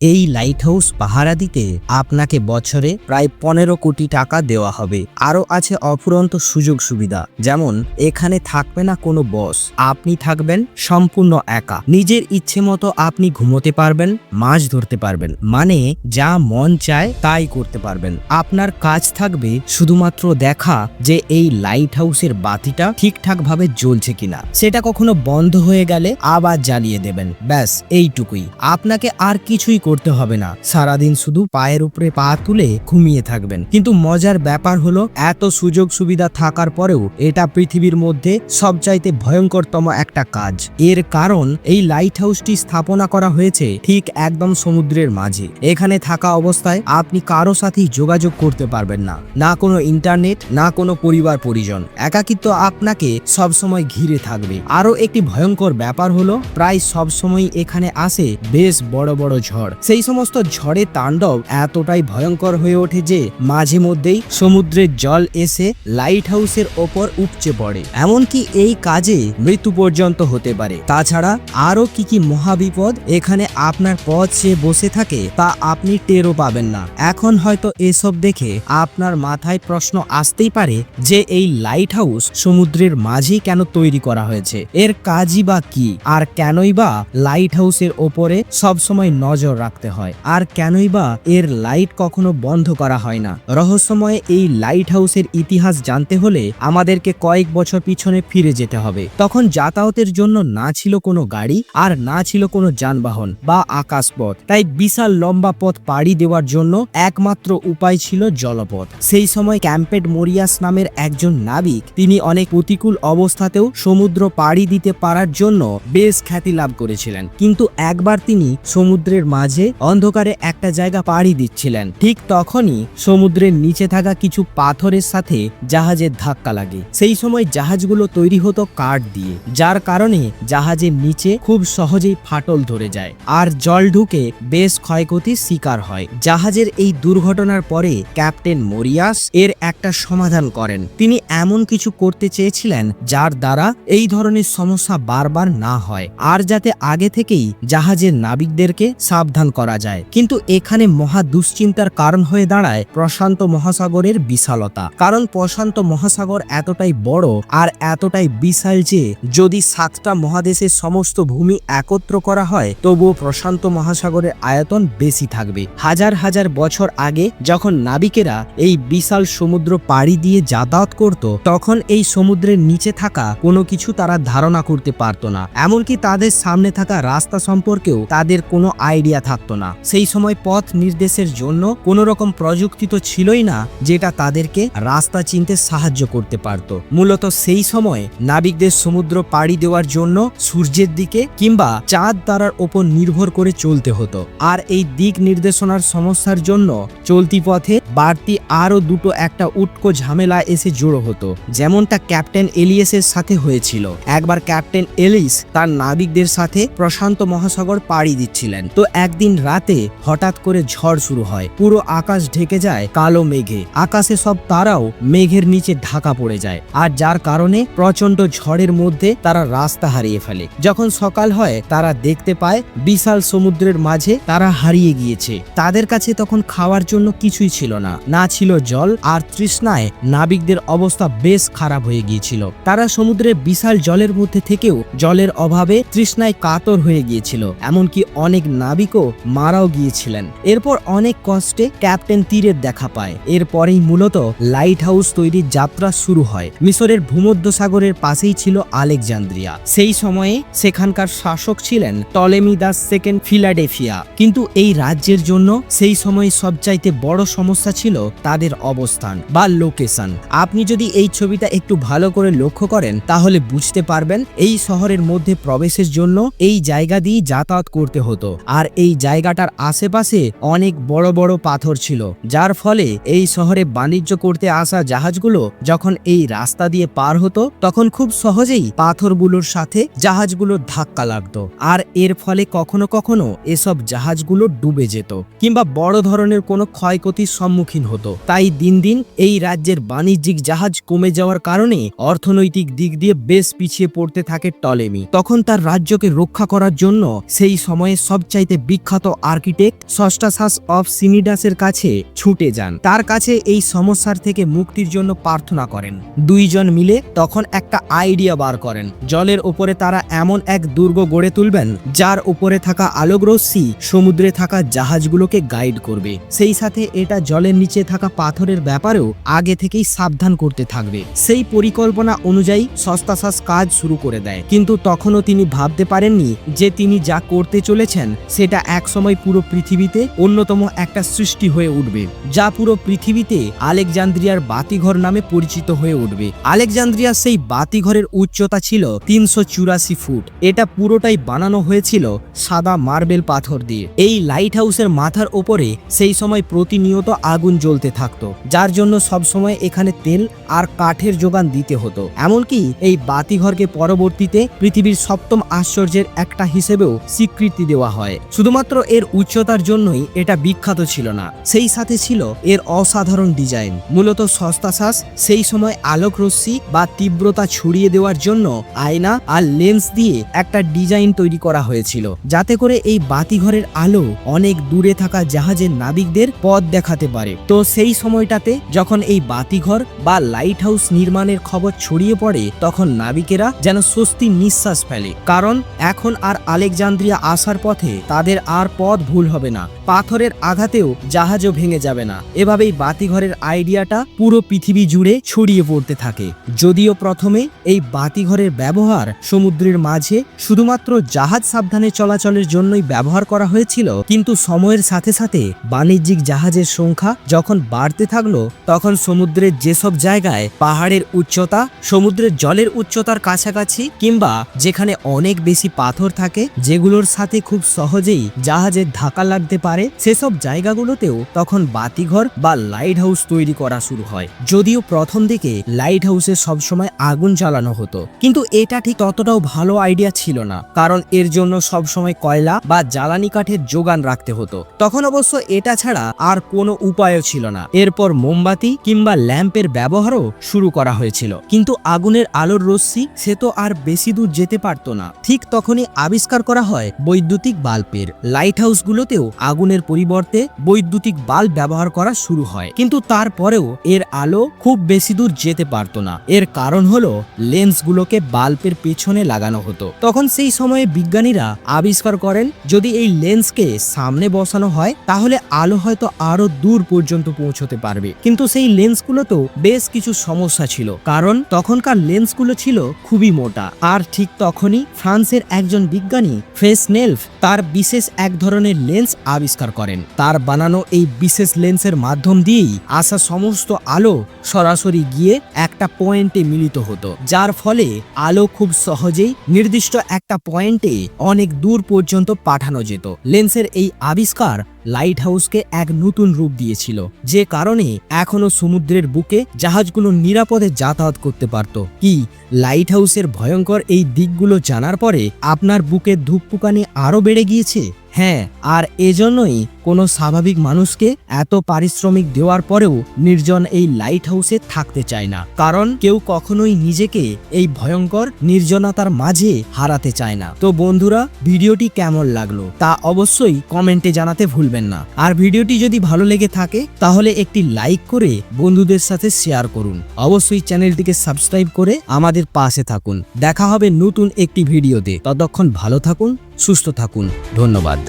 এই light house পাহারা দিতে আপনাকে বছরে প্রায় পনেরো কোটি টাকা দেওয়া হবে। আরও আছে অফুরন্ত সুযোগ সুবিধা, যেমন এখানে থাকবে না কোনো বস আপনি থাকবেন সম্পূর্ণ একা। নিজের ইচ্ছে মতো আপনি ঘুমোতে পারবেন, মাছ ধরতে পারবেন মানে যা মন চায় তাই করতে পারবেন। আপনার কাজ থাকবে শুধুমাত্র দেখা যে এই লাইট হাউসের বাতিটা ঠিকঠাকভাবে জ্বলছে কিনা। সেটা কখনো বন্ধ হয়ে গেলে আবার জ্বালিয়ে দেবেন, ব্যাস, এইটুকুই। আপনাকে আর কিছুই করতে হবে না। সারাদিন শুধু পায়ের উপরে পা তুলে ঘুমিয়ে থাকবেন। কিন্তু মজার ব্যাপার হলো, এত সুযোগ সুবিধা থাকার পরেও এটা পৃথিবীর মধ্যে সবচাইতে ভয়ঙ্করতম একটা কাজ। এর কারণ, এই লাইট হাউসটি স্থাপনা করা হয়েছে ঠিক একদম সমুদ্রের মাঝে। এখানে থাকা অবস্থায় আপনি কারও সাথেই যোগাযোগ করতে পারবেন না। না কোনো ইন্টারনেট না কোনো পরিবার পরিজন একাকিত্ব আপনাকে সবসময় ঘিরে থাকবে। আরও একটি ভয়ঙ্কর ব্যাপার হলো, প্রায় সবসময় এখানে আসে বেশ বড় বড় ঝড়। সেই সমস্ত ঝড়ে তাণ্ডব এতটাই ভয়ঙ্কর হয়ে ওঠে যে মাঝে মধ্যেই সমুদ্রের জল এসে লাইট হাউসের ওপর উপচে পড়ে। এমনকি এই কাজে মৃত্যু পর্যন্ত হতে পারে। তাছাড়া আরও কি কি মহাবিপদ এখানে আপনার পথ সে বসে থাকে তা আপনি টেরও পাবেন না। এখন হয়তো এসব দেখে আপনার মাথায় প্রশ্ন আসতেই পারে যে এই লাইট হাউস সমুদ্রের মাঝেই কেন তৈরি করা হয়েছে? এর কাজই বা কি? আর কেনই বা লাইট হাউসের ওপরে সবসময় নজর রাখতে হয়। আর কেনই বা এর লাইট কখনো বন্ধ করা হয় না। রহস্যময় এই লাইট হাউসের ইতিহাস জানতে হলে আমাদেরকে কয়েক বছর পিছনে ফিরে যেতে হবে। তখন যাতায়াতের জন্য না ছিল কোনো গাড়ি আর না ছিল কোনো যানবাহন বা আকাশপথ। তাই বিশাল লম্বা পথ পাড়ি দেওয়ার জন্য একমাত্র উপায় ছিল জলপথ। সেই সময় ক্যাম্পেড মরিয়াস নামের একজন নাবিক তিনি অনেক প্রতিকূল অবস্থাতেও সমুদ্র পাড়ি দিতে পারার জন্য বেশ খ্যাতি লাভ করেছিলেন। কিন্তু একবার তিনি সমুদ্রের মাঝে অন্ধকারে একটা জায়গা পাড়ি দিচ্ছিলেন। ঠিক তখনই সমুদ্রের নিচে থাকা কিছু পাথরের সাথে জাহাজের ধাক্কা লাগে। সেই সময় জাহাজগুলো তৈরি হতো কাঠ দিয়ে, যার কারণে জাহাজের নিচে খুব সহজেই ফাটল ধরে যায়। আর জল ঢুকে বেশ ক্ষয়ক্ষতির শিকার হয়। জাহাজের এই দুর্ঘটনার পরে ক্যাপ্টেন মরিয়াস এর একটা সমাধান করেন। তিনি এমন কিছু করতে চেয়েছিলেন যার দ্বারা এই ধরনের সমস্যা বারবার না হয়, আর যাতে আগে থেকেই জাহাজের নাবিকদেরকে সাবধান করা যায়। কিন্তু এখানে মহা দুশ্চিন্তার কারণ হয়ে দাঁড়ায় প্রশান্ত মহাসাগরের বিশালতা। কারণ প্রশান্ত মহাসাগর এতটাই বড় আর এতটাই বিশাল যে, যদি সাতটা মহাদেশের সমস্ত ভূমি একত্র করা হয়, তবুও প্রশান্ত মহাসাগরের আয়তন বেশি থাকবে। হাজার হাজার বছর আগে যখন নাবিকেরা এই বিশাল সমুদ্র পাড়ি দিয়ে যাতায়াত করত, তখন এই সমুদ্রের নিচে থাকা কোনো কিছু তারা ধারণা করতে পারতো না। এমনকি তাদের সামনে থাকা রাস্তা সম্পর্কেও তাদের কোনো আইডিয়া থাকতো না। সেই সময় পথ নির্দেশের জন্য কোনো রকম প্রযুক্তি তো ছিলই না যেটা তাদেরকে রাস্তা চিনতে সাহায্য করতে পারত। মূলত সেই সময় নাবিকদের সমুদ্র পাড়ি দেওয়ার জন্য সূর্যের দিকে কিংবা চাঁদ তারার ওপর নির্ভর করে চলতে হতো। আর এই দিক নির্দেশনার সমস্যার জন্য চলতি পথে বাড়তি আরও দুটো একটা উটকো ঝামেলা এসে জড়ো হতো। যেমনটা ক্যাপ্টেন এলিয়েসের সাথে হয়েছিল। একবার ক্যাপ্টেন এলিস তার নাবিকদের সাথে প্রশান্ত মহাসাগর পাড়ি দিচ্ছিলেন। তো একদিন রাতে হঠাৎ করে ঝড় শুরু হয়। পুরো আকাশ ঢেকে যায় কালো মেঘে। আকাশে সব তারাও মেঘের নিচে ঢাকা পড়ে যায়। আর যার কারণে প্রচণ্ড ঝড়ের মধ্যে তারা রাস্তা হারিয়ে ফেলে। যখন সকাল হয়, তারা দেখতে পায় বিশাল সমুদ্রের মাঝে তারা হারিয়ে গিয়েছে। তাদের কাছে তখন খাওয়ার জন্য কিছুই ছিল না। না ছিল জল আর তৃষ্ণায় নাবিকদের অবস্থা বেশ খারাপ হয়ে গিয়েছিল। তারা সমুদ্রের বিশাল জলের মধ্যে থেকেও জলের অভাবে তৃষ্ণায় কাতর হয়ে গিয়েছিল। এমনকি অনেক নাবিকও মারাও গিয়েছিলেন। এরপর অনেক কষ্টে ক্যাপ্টেন তীরের দেখা পায়। এরপরেই মূলত লাইট হাউস তৈরির যাত্রা শুরু হয়। মিশরের ভূমধ্যসাগরের পাশেই ছিল আলেকজান্দ্রিয়া। সেই সময়ে সেখানকার শাসক ছিলেন টলেমি দাস সেকেন্ড ফিলাডেফিয়া কিন্তু এই রাজ্যের জন্য সেই সময় সবচাইতে বড় সমস্যা ছিল তাদের অবস্থান বা লোকেশন আপনি যদি এই ছবিটা একটু ভালো করে লক্ষ্য করেন, তাহলে বুঝতে পারবেন এই শহরের মধ্যে প্রবেশের জন্য এই জায়গা দিয়ে যাতায়াত করতে হতো। আর এই জায়গাটার আশেপাশে অনেক বড় বড় পাথর ছিল, যার ফলে এই শহরে বাণিজ্য করতে আসা জাহাজগুলো যখন এই রাস্তা দিয়ে পার হতো, তখন খুব সহজেই পাথরগুলোর সাথে জাহাজগুলোর ধাক্কা লাগতো। আর এর ফলে কখনো কখনো এসব জাহাজগুলো ডুবে যেত, কিংবা বড় ধরনের কোনো ক্ষয়ক্ষতির সম্মুখীন হতো। তাই দিন দিন এই রাজ্যের বাণিজ্যিক জাহাজ কমে যাওয়ার কারণে অর্থনৈতিক দিক দিয়ে বেশ পিছিয়ে পড়তে থাকে টলেমি। তখন তার রাজ্যকে রক্ষা করার জন্য সেই সময়ে সবচাইতে বিখ্যাত আর্কিটেক্ট সস্টাসাস অফ সিনিডাসের কাছে ছুটে যান। তার কাছে এই সমস্যার থেকে মুক্তির জন্য প্রার্থনা করেন। দুইজন মিলে তখন একটা আইডিয়া বার করেন। জলের ওপরে তারা এমন এক দুর্গ গড়ে তুলবেন, যার উপরে থাকা আলোকরশ্মি সমুদ্রে থাকা জাহাজগুলোকে গাইড করবে। সেই সাথে এটা জলের নিচে থাকা পাথরের ব্যাপারেও আগে থেকেই সাবধান করতে থাকবে। সেই পরিকল্পনা অনুযায়ী সস্তাশ্বাস কাজ শুরু করে দেয়। কিন্তু তখনও তিনি ভাবতে পারেননি যে তিনি যা করতে চলেছেন, সেটা একসময় পুরো পৃথিবীতে অন্যতম একটা সৃষ্টি হয়ে উঠবে, যা পুরো পৃথিবীতে আলেকজান্দ্রিয়ার বাতিঘর নামে পরিচিত হয়ে উঠবে। আলেকজান্দ্রিয়ার সেই বাতিঘরের উচ্চতা ছিল তিনশো চুরাশি ফুট। এটা পুরোটাই বানানো হয়েছিল সাদা মার্বেল পাথর দিয়ে। এই লাইট হাউসের মাথার ওপরে সেই সময় প্রতিনিয়ত আগুন জ্বলতে থাকতো, যার জন্য সবসময় এখানে তেল আর কাঠের যোগান দিতে হতো। এমনকি এই বাতিঘরকে পরবর্তীতে পৃথিবীর সপ্তম আশ্চর্যের একটা হিসেবেও স্বীকৃতি দেওয়া হয়। শুধুমাত্র এর উচ্চতার জন্যই এটা বিখ্যাত ছিল না। সেই সাথে ছিল এর অসাধারণ ডিজাইন। মূলত সস্তা শ্বাস সেই সময় আলোক রশ্মি বা তীব্রতা ছড়িয়ে দেওয়ার জন্য আয়না আর লেন্স দিয়ে একটা ডিজাইন তৈরি করা হয়েছিল। যাতে করে এই বাতিঘরের আলো অনেক দূরে থাকা জাহাজের নাবিকদের পথ দেখাতে পারে। তো সেই সময়টাতে যখন এই বাতিঘর বা লাইট হাউস নির্মাণের খবর ছড়িয়ে পড়ে, তখন নাবিকেরা যেন স্বস্তির নিঃশ্বাস ফেলে। কারণ এখন আর আলেকজান্দ্রিয়া আসার পথে তাদের আর পথ ভুল হবে না। পাথরের আঘাতেও জাহাজও ভেঙে যাবে না। এভাবেই বাতিঘরের আইডিয়াটা পুরো পৃথিবী জুড়ে ছড়িয়ে পড়তে থাকে। যদিও প্রথমে এই বাতিঘরের ব্যবহার সমুদ্রের মাঝে শুধুমাত্র জাহাজ সাবধানে চলাচলের জন্যই ব্যবহার করা হয়েছিল, কিন্তু সময়ের সাথে সাথে বাণিজ্যিক জাহাজের সংখ্যা যখন বাড়তে থাকল, তখন সমুদ্রের যেসব জায়গায় পাহাড়ের উচ্চতা, সমুদ্রের জলের উচ্চতার কাছাকাছি কিংবা যেখানে অনেক বেশি পাথর থাকে, যেগুলোর সাথে খুব সহজেই জাহাজের ধাক্কা লাগতে পারে, সেসব জায়গাগুলোতেও তখন বাতিঘর বা লাইট হাউস তৈরি করা শুরু হয়। যদিও প্রথম দিকে লাইট হাউসে সবসময় আগুন জ্বালানো হতো। কিন্তু এটা ঠিক ততটাও ভালো আইডিয়া ছিল না, কারণ এর জন্য সবসময় কয়লা বা জ্বালানি কাঠের যোগান রাখতে হতো। তখন অবশ্য এটা ছাড়া আর কোনো উপায়ও ছিল না। এরপর মোমবাতি কিংবা ল্যাম্পের ব্যবহারও শুরু করা হয়েছিল। কিন্তু আগুনের আলোর রশ্মি, সে তো আর বেশি দূর যেতে পারতো না। ঠিক তখনই আবিষ্কার করা হয় বৈদ্যুতিক বাল্বের। লাইট হাউসগুলোতেও আগুনের পরিবর্তে বৈদ্যুতিক বাল্ব ব্যবহার করা শুরু হয়। কিন্তু তারপরেও এর আলো খুব বেশি দূর যেতে পারতো না। এর কারণ হলো লেন্সগুলোকে বাল্বের পেছনে লাগানো হতো। তখন সেই সময়ে বিজ্ঞানীরা আবিষ্কার করেন, যদি এই লেন্সকে সামনে বসানো হয়, তাহলে আলো হয়তো আরও দূর পর্যন্ত পৌঁছতে পারবে। কিন্তু সেই লেন্সগুলোতেও বেশ কিছু সমস্যা ছিল। কারণ তখনকার লেন্সগুলো ছিল খুবই মোটা। আর ঠিক তখনই ফ্রান্সের একজন বিজ্ঞানী ফেসনেলফ তার বিশেষ এক ধরনের লেন্স আবিষ্কার করেন। তার বানানো এই বিশেষ লেন্সের মাধ্যম দিয়েই আসা সমস্ত আলো সরাসরি গিয়ে একটা পয়েন্টে মিলিত হতো। যার ফলে আলো খুব সহজেই নির্দিষ্ট একটা পয়েন্টে অনেক দূর পর্যন্ত পাঠানো যেত। লেন্সের এই আবিষ্কার লাইট হাউসকে এক নতুন রূপ দিয়েছিল, যে কারণে এখনও সমুদ্রের বুকে জাহাজগুলো নিরাপদে যাতায়াত করতে পারত। কি লাইট হাউসের ভয়ঙ্কর এই দিকগুলো জানার পরে আপনার বুকের ধূপপুকানি আরও বেড়ে গিয়েছে? হ্যাঁ আর এজন্যই কোনো স্বাভাবিক মানুষকে এত পারিশ্রমিক দেওয়ার পরেও নির্জন এই লাইট হাউসে থাকতে চায় না। কারণ কেউ কখনোই নিজেকে এই ভয়ঙ্কর নির্জনতার মাঝে হারাতে চায় না। তো বন্ধুরা, ভিডিওটি কেমন লাগল তা অবশ্যই কমেন্টে জানাতে ভুলবেন না। আর ভিডিওটি যদি ভালো লেগে থাকে, তাহলে একটি লাইক করে বন্ধুদের সাথে শেয়ার করুন। অবশ্যই চ্যানেলটিকে সাবস্ক্রাইব করে আমাদের পাশে থাকুন। দেখা হবে নতুন একটি ভিডিওতে। ততক্ষণ ভালো থাকুন, সুস্থ থাকুন। ধন্যবাদ।